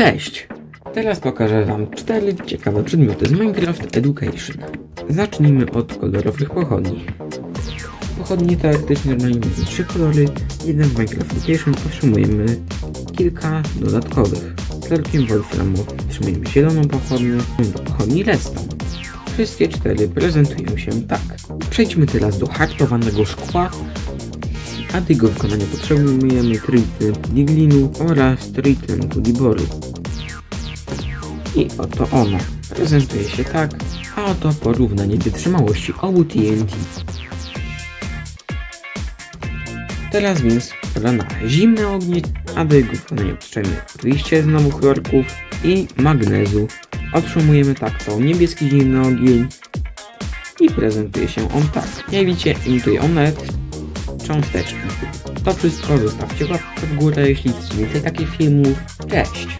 Cześć! Teraz pokażę Wam cztery ciekawe przedmioty z Minecraft Education. Zacznijmy od kolorowych pochodni. Pochodnie teoretycznie mają trzy kolory, jeden w Minecraft Education otrzymujemy kilka dodatkowych. Klerkiem Wolframu otrzymujemy zieloną pochodnię do pochodni Redstone. Wszystkie cztery prezentują się tak. Przejdźmy teraz do hartowanego szkła, a do jego wykonania potrzebujemy trytny diglinu oraz trytny diboru. I oto ono. Prezentuje się tak, a oto porównanie wytrzymałości obu TNT. Teraz więc pora na zimne ognie, a do jego wykonania oczywiście znowu chlorków i magnezu. Otrzymujemy tak to niebieski zimny ogień i prezentuje się on tak. Jak widzicie, imituje on nawet cząsteczki. To wszystko, zostawcie łapkę w górę, jeśli chcecie więcej takich filmów. Cześć!